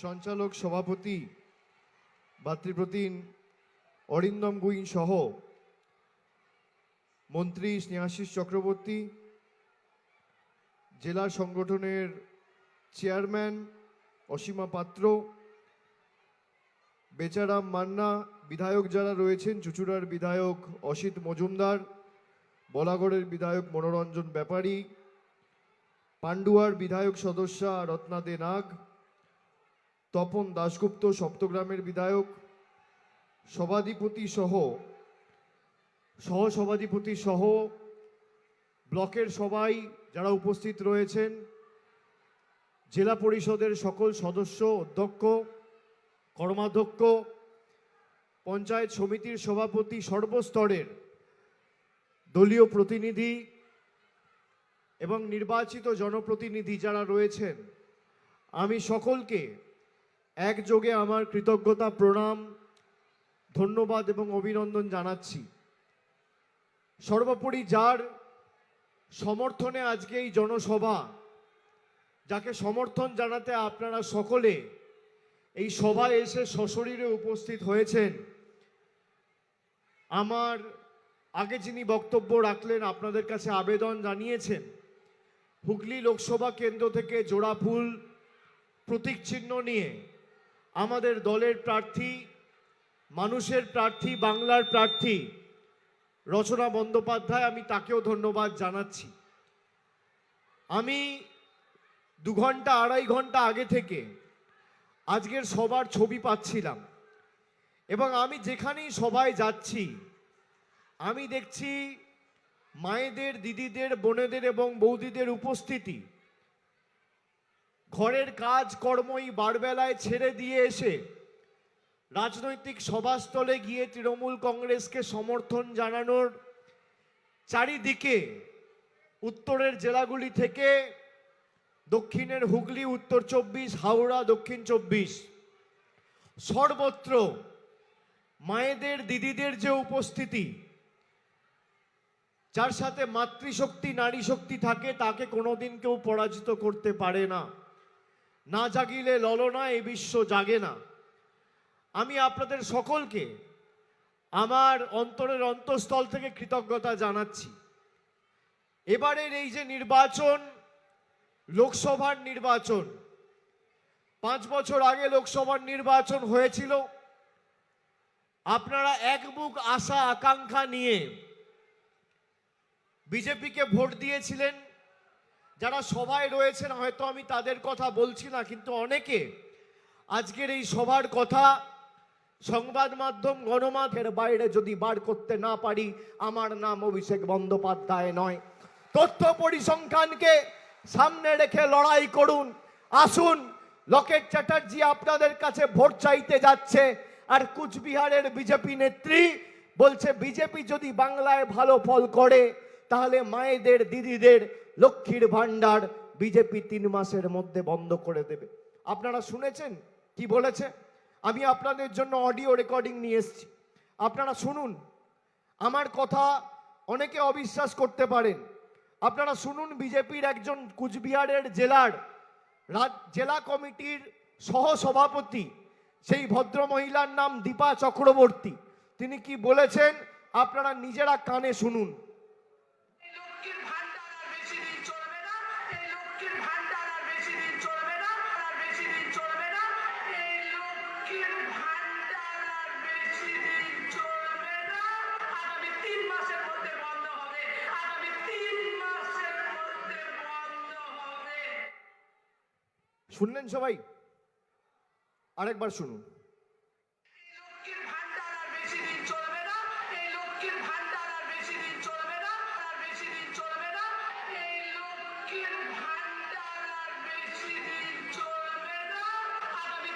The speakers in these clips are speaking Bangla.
সঞ্চালক সভাপতি ভাতৃপ্রতিম অরিন্দম গুইন সহ মন্ত্রী স্নেহাশিস চক্রবর্তী, জেলা সংগঠনের চেয়ারম্যান অসীমা পাত্র, বেচারাম মান্না, বিধায়ক যারা রয়েছেন, চুচুড়ার বিধায়ক অসিত মজুমদার, বলাগড়ের বিধায়ক মনোরঞ্জন ব্যাপারী, পান্ডুয়ার বিধায়ক সদস্যা রত্না দে নাগ তপন দাশগুপ্ত সপ্তগ্রামের বিধায়ক, সভাধিপতি সহ সহ সভাধিপতি সহ ব্লকের সবাই যারা উপস্থিত রয়েছেন, জেলা পরিষদের সকল সদস্য, অধ্যক্ষ, কর্মাধ্যক্ষ, পঞ্চায়েত সমিতির সভাপতি, সর্বস্তরের দলীয় প্রতিনিধি এবং নির্বাচিত জনপ্রতিনিধি যারা রয়েছেন, আমি সকলকে একযোগে আমার কৃতজ্ঞতা, প্রণাম, ধন্যবাদ এবং অভিনন্দন জানাচ্ছি। সর্বোপরি যার সমর্থনে আজকে এই জনসভা, যাকে সমর্থন জানাতে আপনারা সকলে এই সভায় এসে সশরীরে উপস্থিত হয়েছেন, আমার আগে যিনি বক্তব্য রাখলেন, আপনাদের কাছে আবেদন জানিয়েছেন, হুগলি লোকসভা কেন্দ্র থেকে জোড়া ফুল প্রতীক চিহ্ন নিয়ে আমাদের দলের প্রার্থী, মানুষের প্রার্থী, বাংলার প্রার্থী রচনা বন্দ্যোপাধ্যায়, আমি তাকেও ধন্যবাদ জানাচ্ছি। আমি দু ঘণ্টা, আড়াই ঘণ্টা আগে থেকে আজকের সবার ছবি পাচ্ছিলাম এবং আমি যেখানেই সবাই যাচ্ছি, আমি দেখছি মায়েদের, দিদিদের, বোনেদের এবং বৌদিদের উপস্থিতি ঘরের কাজ কর্মই বারবেলায় ছেড়ে দিয়ে এসে রাজনৈতিক সভাস্থলে গিয়ে তৃণমূল কংগ্রেসকে সমর্থন জানানোর চারিদিকে উত্তরের জেলাগুলি থেকে দক্ষিণের হুগলি, উত্তর চব্বিশ, হাওড়া, দক্ষিণ চব্বিশ। সর্বত্র মায়েদের, দিদিদের যে উপস্থিতি, যার সাথে মাতৃশক্তি নারী শক্তি থাকে, তাকে কোনোদিন কেউ পরাজিত করতে পারে না। না জাগিলে ললনা এ বিশ্ব জাগে না। আমি আপনাদের সকলকে আমার অন্তরের অন্তঃস্থল থেকে কৃতজ্ঞতা জানাচ্ছি। এবারের এই যে নির্বাচন, লোকসভার নির্বাচন, পাঁচ বছর আগে লোকসভার নির্বাচন হয়েছিল। আপনারা এক বুক আশা, আকাঙ্ক্ষা নিয়ে বিজেপিকে ভোট দিয়েছিলেন। যারা সভায় রয়েছেন, হয়তো আমি তাদের কথা বলছি না, কিন্তু অনেকে আজকের এই সভার কথা সংবাদ মাধ্যম গণমাধ্যমের বাইরে যদি বার করতে না পারি, আমার নাম অভিষেক বন্দ্যোপাধ্যায় নয়। তথ্য পরিসংখ্যানকে সামনে রেখে লড়াই করুন, আসুন, লকেট চ্যাটার্জি আপনাদের কাছে ভোট চাইতে যাচ্ছে, আর কুচবিহারের বিজেপি নেত্রী বলছে, বিজেপি যদি বাংলায় ভালো ফল করে তাহলে মায়েদের, দিদিদের লক্ষ্মীর ভাণ্ডার বিজেপি তিন মাসের মধ্যে বন্ধ করে দেবে। আপনারা শুনেছেন? কি বলেছে? আমি আপনাদের জন্য অডিও রেকর্ডিং নিয়ে এসেছি। আপনারা শুনুন। আমার কথা অনেকে অবিশ্বাস করতে পারেন। আপনারা শুনুন বিজেপির একজন কুচবিহারের জেলার জেলা কমিটির সহ সভাপতি সেই ভদ্র মহিলার নাম দীপা চক্রবর্তী। তিনি কি বলেছেন? আপনারা নিজেরা কানে শুনুন।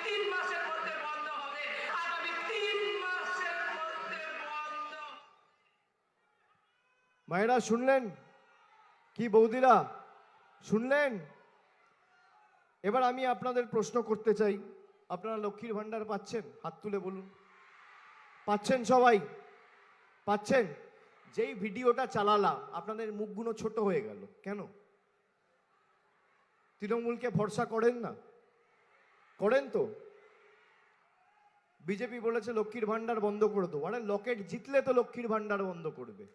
তিন মাসের মধ্যে শুনুন মায়েরা শুনলেন? কি বৌদিরা? শুনলেন? এবার আমি আপনাদের প্রশ্ন করতে চাই। আপনারা লক্ষ্মীর ভাণ্ডার পাচ্ছেন? হাত তুলে বলুন। পাচ্ছেন সবাই? পাচ্ছেন? যেই ভিডিওটা চালালাম, আপনাদের মুখগুলো ছোট হয়ে গেল। কেন? তৃণমূলকে ভরসা করেন না? করেন তো। বিজেপি বলেছে, লক্ষ্মীর ভান্ডার বন্ধ করে দেবো আরে, লকেট জিতলে তো লক্ষ্মীর ভান্ডার বন্ধ করবে।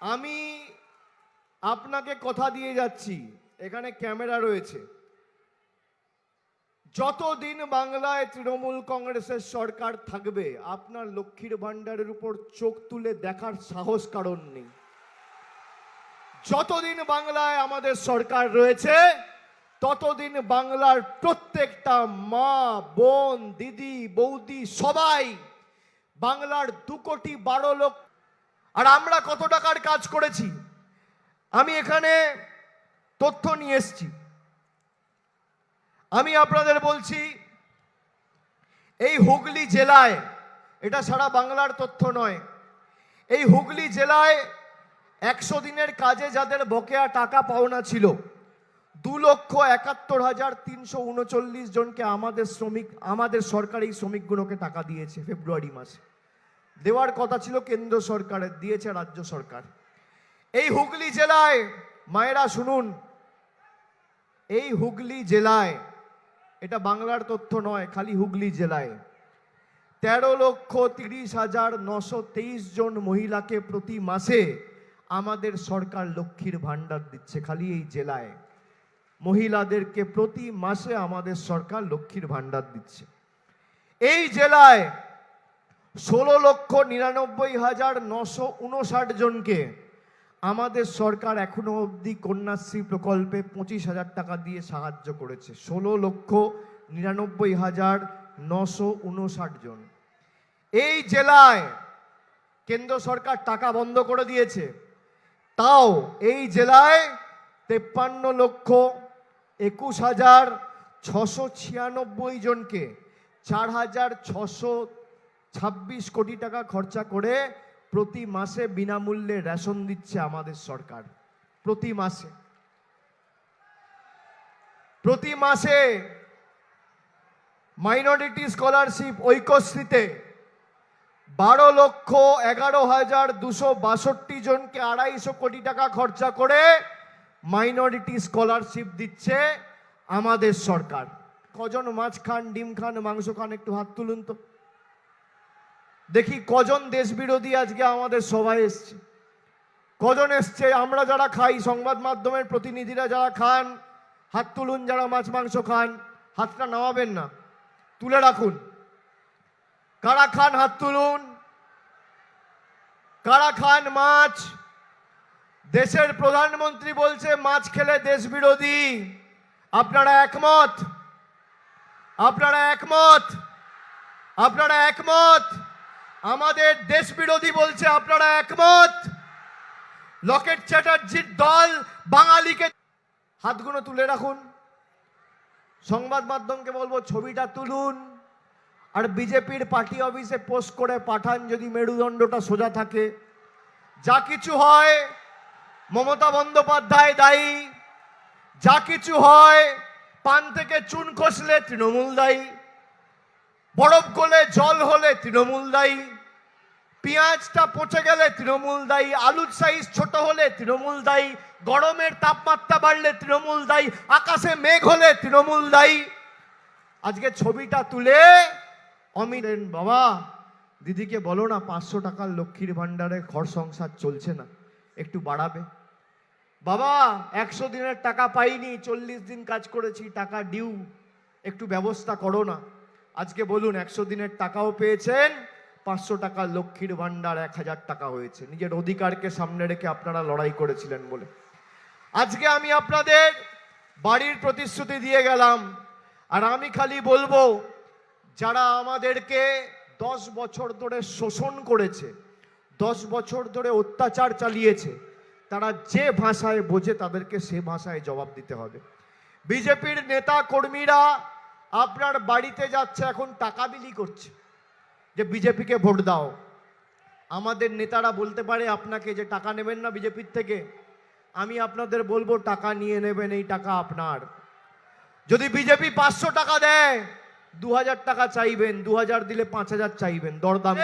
আমি আপনাকে কথা দিয়ে যাচ্ছি। এখানে ক্যামেরা রয়েছে। যতদিন বাংলায় তৃণমূল কংগ্রেসের সরকার থাকবে, আপনার লক্ষ্মীর ভান্ডারের উপর চোখ তুলে দেখার সাহস কারণ নেই। যতদিন বাংলায় আমাদের সরকার রয়েছে, ততদিন বাংলার প্রত্যেকটা মা, বোন, দিদি, বৌদি, সবাই বাংলার দু কোটি বারো লক্ষ আর আমরা কত টাকার কাজ করেছি? আমি এখানে তথ্য নিয়ে এসেছি। আমি আপনাদের বলছি, এই হুগলি জেলায়, এটা সারা বাংলার তথ্য নয়, এই হুগলি জেলায় একশো দিনের কাজে যাদের বকেয়া টাকা পাওনা ছিল, দু লক্ষ একাত্তর হাজার তিনশো উনচল্লিশ জনকে আমাদের শ্রমিক, আমাদের সরকারি শ্রমিকগুলোকে টাকা দিয়েছে ফেব্রুয়ারি মাসে। দেওয়ার কথা ছিল কেন্দ্র সরকারের, দিয়েছে রাজ্য সরকার। এই হুগলি জেলায়, মায়েরা শুনুন, এই হুগলি জেলায়, এটা বাংলার তথ্য নয়, খালি হুগলি জেলায়, তেরো লক্ষ তিরিশ হাজার নশো তেইশ জন মহিলাকে প্রতি মাসে আমাদের সরকার লক্ষ্মীর ভাণ্ডার দিচ্ছে খালি এই জেলায়। মহিলাদেরকে প্রতি মাসে আমাদের সরকার লক্ষ্মীর ভাণ্ডার দিচ্ছে। এই জেলায় ষোলো লক্ষ নিরানব্বই হাজার নশো উনষাট জনকে আমাদের সরকার এখনও অবধি কন্যাশ্রী প্রকল্পে পঁচিশ হাজার টাকা দিয়ে সাহায্য করেছে। ষোলো লক্ষ নিরানব্বই হাজার নশো উনষাট জন। এই জেলায় কেন্দ্র সরকার টাকা বন্ধ করে দিয়েছে। তাও এই জেলায় তেপ্পান্ন লক্ষ একুশ হাজার ছশো ছিয়ানব্বই জনকে চার হাজার ছশো ছাব্বিশ কোটি টাকা খরচা করে প্রতি মাসে বিনামূল্যে রেশন দিচ্ছে আমাদের সরকার। প্রতি মাসে। প্রতি মাসে মাইনরিটি স্কলারশিপ ঐক্যশ্রীতে বারো লক্ষ এগারো হাজার দুশো বাষট্টি জনকে আড়াইশো কোটি টাকা খরচা করে মাইনরিটি স্কলারশিপ দিচ্ছে আমাদের সরকার। কজন মাছ খান, ডিম খান, মাংস খান, একটু হাত তুলুন তো। দেখি কজন দেশ বিরোধী আজকে আমাদের সভায় এসছে। কজন এসছে? আমরা যারা খাই, সংবাদ মাধ্যমের প্রতিনিধিরা যারা খান, হাত তুলুন যারা মাছ, মাংস খান, হাতটা নামাবেন না, তুলে রাখুন। কারা খান, হাত তুলুন। কারা খান মাছ? দেশের প্রধানমন্ত্রী বলছে, মাছ খেলে দেশ বিরোধী আপনারা একমত? আপনারা একমত? আপনারা একমত? আমাদের দেশ বিরোধী বলছে, আপনারা একমত? লকেট চ্যাটার্জির দল বাঙালিকে হাতগুলো তুলে রাখুন। সংবাদ মাধ্যমকে বলব, ছবিটা তুলুন। আর বিজেপির পার্টি অফিসে পোস্ট করে পাঠান যদি মেরুদণ্ডটা সোজা থাকে। যা কিছু হয়, মমতা বন্দ্যোপাধ্যায় দায়ী। যা কিছু হয়, পান থেকে চুন খসলে তৃণমূল দায়ী। বরফ গলে জল হলে তৃণমূল দায়ী। পেঁয়াজটা পচে গেলে তৃণমূল দায়ী। আলুর সাইজ ছোট হলে তৃণমূল দায়ী। গরমের তাপমাত্রা বাড়লে তৃণমূল দায়ী। আকাশে মেঘ হলে তৃণমূল দায়ী। আজকে ছবিটা তুলে অমিত বাবা, দিদিকে বলো না, পাঁচশো টাকার লক্ষ্মীর ভাণ্ডারে ঘর সংসার চলছে না। একটু বাড়াবে। বাবা, একশো দিনের টাকা পাইনি, চল্লিশ দিন কাজ করেছি, টাকা ডিউ একটু ব্যবস্থা করো না। আজকে বলুন, একশো দিনের টাকাও পেয়েছেন, পাঁচশো টাকা লক্ষ্মীর ভাণ্ডার, এক হাজার টাকা হয়েছে। নিজের অধিকারকে সামনে রেখে আপনারা লড়াই করেছিলেন বলে। আজকে আমি আপনাদের বাড়ির প্রতিশ্রুতি দিয়ে গেলাম, আর আমি খালি বলব, যারা আমাদেরকে দশ বছর ধরে শোষণ করেছে, দশ বছর ধরে অত্যাচার চালিয়েছে, তারা যে ভাষায় বোঝে তাদেরকে সে ভাষায় জবাব দিতে হবে। বিজেপির নেতা কর্মীরা আপনার বাড়িতে যাচ্ছে এখন টাকা বিলি করছে। যে বিজেপিকে ভোট দাও। আমাদের নেতারা বলতে পারে আপনাকে যে টাকা নেবেন না বিজেপির থেকে। আমি আপনাদের বলব টাকা নিয়ে নেবেন এই টাকা আপনার। যদি বিজেপি পাঁচশো টাকা দেয় দু হাজার টাকা চাইবেন দু হাজার দিলে পাঁচ হাজার চাইবেন। দরদাম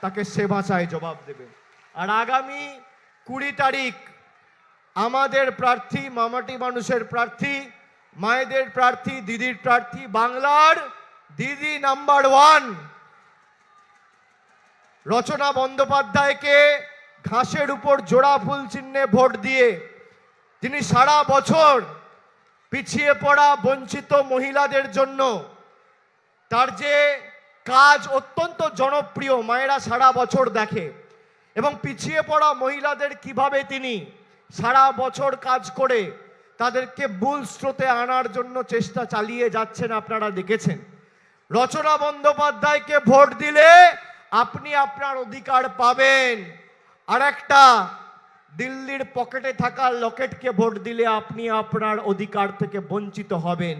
তাকে সেবা চায় জবাব দেবেন। আর আগামী কুড়ি তারিখ আমাদের প্রার্থী মামাটি মানুষের প্রার্থী মায়েদের প্রার্থী, দিদির প্রার্থী, বাংলার দিদি নাম্বার ওয়ান। রচনা বন্দ্যোপাধ্যায়কে ঘাসের উপর জোড়া ফুল চিহ্নে ভোট দিয়ে তিনি সারা বছর পিছিয়ে পড়া বঞ্চিত মহিলাদের জন্য তার যে কাজ অত্যন্ত জনপ্রিয় মায়েরা সারা বছর দেখে এবং পিছিয়ে পড়া মহিলাদের কীভাবে তিনি সারা বছর কাজ করে তাদেরকে মূল স্রোতে আনার জন্য চেষ্টা চালিয়ে যাচ্ছেন আপনারা দেখেছেন। রচনা বন্দ্যোপাধ্যায়কে ভোট দিলে আপনি আপনার অধিকার পাবেন। আর একটা দিল্লির পকেটে থাকা লকেটকে ভোট দিলে আপনি আপনার অধিকার থেকে বঞ্চিত হবেন।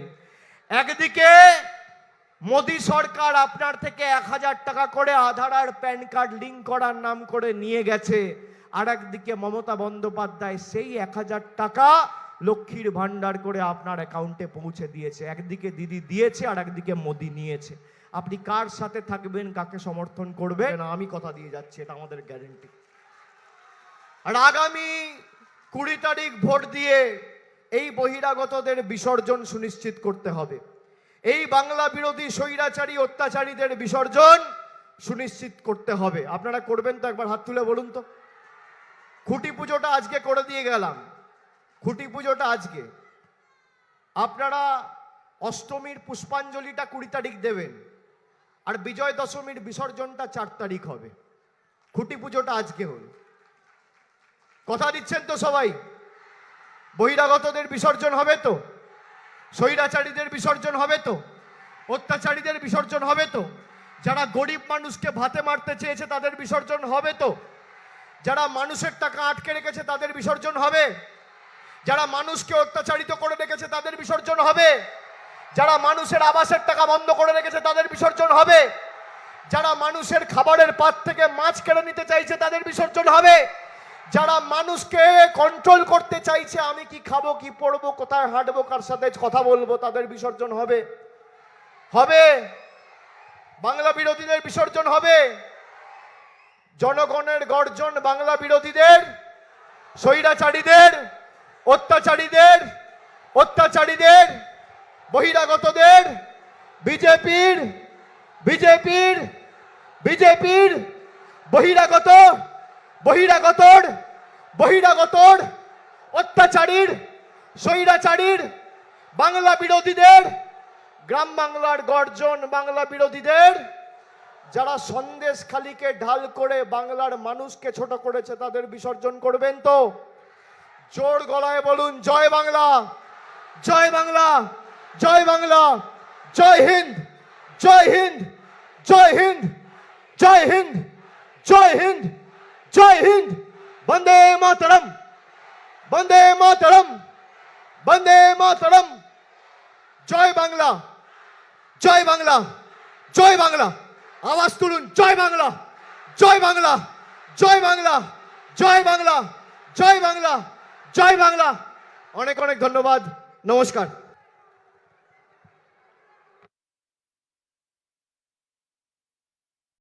একদিকে, মোদী সরকার আপনার থেকে এক হাজার টাকা করে আধার আর প্যান কার্ড লিঙ্ক করার নাম করে নিয়ে গেছে। আর একদিকে মমতা বন্দ্যোপাধ্যায় সেই এক হাজার টাকা লক্ষ্মীর ভান্ডার করে আপনার অ্যাকাউন্টে পৌঁছে দিয়েছে। একদিকে দিদি দিয়েছে আর একদিকে মোদি নিয়েছে। আপনি কার সাথে থাকবেন কাকে সমর্থন করবেন? আমি কথা দিয়ে যাচ্ছি এটা আমাদের গ্যারেন্টি আর আগামী কুড়ি তারিখ ভোট দিয়ে এই বহিরাগতদের বিসর্জন সুনিশ্চিত করতে হবে। এই বাংলা বিরোধী স্বৈরাচারী অত্যাচারীদের বিসর্জন সুনিশ্চিত করতে হবে। আপনারা করবেন তো একবার হাত তুলে বলুন তো। খুঁটি পুজোটা আজকে করে দিয়ে গেলাম। খুঁটি পুজোটা আজকে। আপনারা অষ্টমীর পুষ্পাঞ্জলিটা কুড়ি তারিখ দেবেন আর বিজয় দশমীর বিসর্জনটা চার তারিখ হবে। খুঁটি পুজোটা আজকে হল। কথা দিচ্ছেন তো সবাই? বহিরাগতদের বিসর্জন হবে তো? স্বৈরাচারীদের বিসর্জন হবে তো? অত্যাচারীদের বিসর্জন হবে তো? যারা গরিব মানুষকে ভাতে মারতে চেয়েছে তাদের বিসর্জন হবে তো? যারা মানুষের টাকা আটকে রেখেছে তাদের বিসর্জন হবে? যারা মানুষকে অত্যাচারিত করে রেখেছে, তাদের বিসর্জন হবে। যারা মানুষের আবাসের টাকা বন্ধ করে রেখেছে, তাদের বিসর্জন হবে। যারা মানুষের খাবারের পাত থেকে মাছ কেড়ে নিতে চাইছে, তাদের বিসর্জন হবে। যারা মানুষকে কন্ট্রোল করতে চাইছে, আমি কি খাব, কি পড়ব, কোথায় হাঁটবো, কার সাথে কথা বলব, তাদের বিসর্জন হবে। হবে। বাংলা বিরোধীদের বিসর্জন হবে। জনগণের গর্জন বাংলা বিরোধীদের, স্বৈরাচারীদের অত্যাচারীদের অত্যাচারীদের, বহিরাগতদের, বিজেপির বিজেপির বিজেপির, বহিরাগত, বহিরাগতর বহিরাগতর, অত্যাচারীর, স্বৈরাচারীর, বাংলা বিরোধীদের, গ্রাম বাংলার গর্জন বাংলা বিরোধীদের, যারা সন্দেশ খালিকে ঢাল করে বাংলার মানুষকে ছোট করেছে তাদের বিসর্জন করবেন তো? জোর গলায় বলুন, জয় বাংলা। জয় বাংলা জয় বাংলা, জয় হিন্দ জয় হিন্দ জয় হিন্দ জয় হিন্দ জয় হিন্দ জয় হিন্দ। বন্দে মাতরম বন্দে মাতরম বন্দে মাতরম। জয় বাংলা জয় বাংলা জয় বাংলা। আওয়াজ তুলুন, জয় বাংলা জয় বাংলা জয় বাংলা জয় বাংলা জয় বাংলা। জয় বাংলা। অনেক অনেক ধন্যবাদ। নমস্কার।